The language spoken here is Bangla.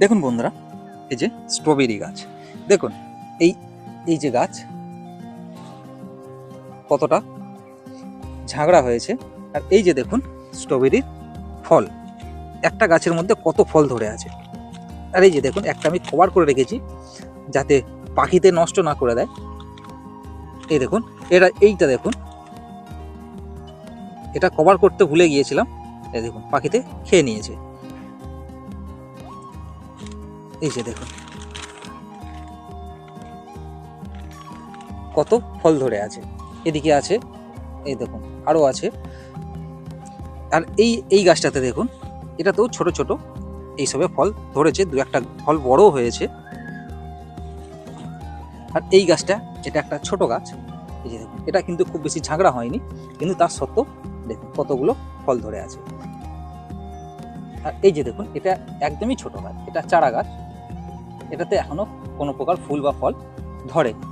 দেখুন বন্ধুরা, এই যে স্ট্রবেরি গাছ। দেখুন, এই এই যে গাছ, কতটা ঝাগড়া হয়েছে। আর এই যে দেখুন স্ট্রবেরির ফল, একটা গাছের মধ্যে কত ফল ধরে আছে। আর এই যে দেখুন, একটা আমি কভার করে রেখেছি, যাতে পাখিতে নষ্ট না করে দেয়। এই দেখুন, এটা, এইটা দেখুন। এটা কভার করতে ভুলে গিয়েছিলাম। এই দেখুন, পাখিতে খেয়ে নিয়েছে। এই যে দেখুন। কত ফল ধরে আছে। এদিকে আছে, এই দেখুন আরও আছে। আর এই এই গাছটাতে দেখুন, এটাতেও ছোট ছোট এইসবে ফল ধরেছে, দু একটা ফল বড়ও হয়েছে। আর এই গাছটা, এটা একটা ছোট গাছ, এই যে দেখুন, এটা কিন্তু খুব বেশি ঝাগড়া হয়নি, কিন্তু তার সত্ত্বেও দেখুন, কতগুলো ফল ধরে আছে। আর এই যে দেখুন, এটা একদমই ছোট গাছ, এটা চারা গাছ। এটাতে এখনও কোনো প্রকার ফুল বা ফল ধরেনি।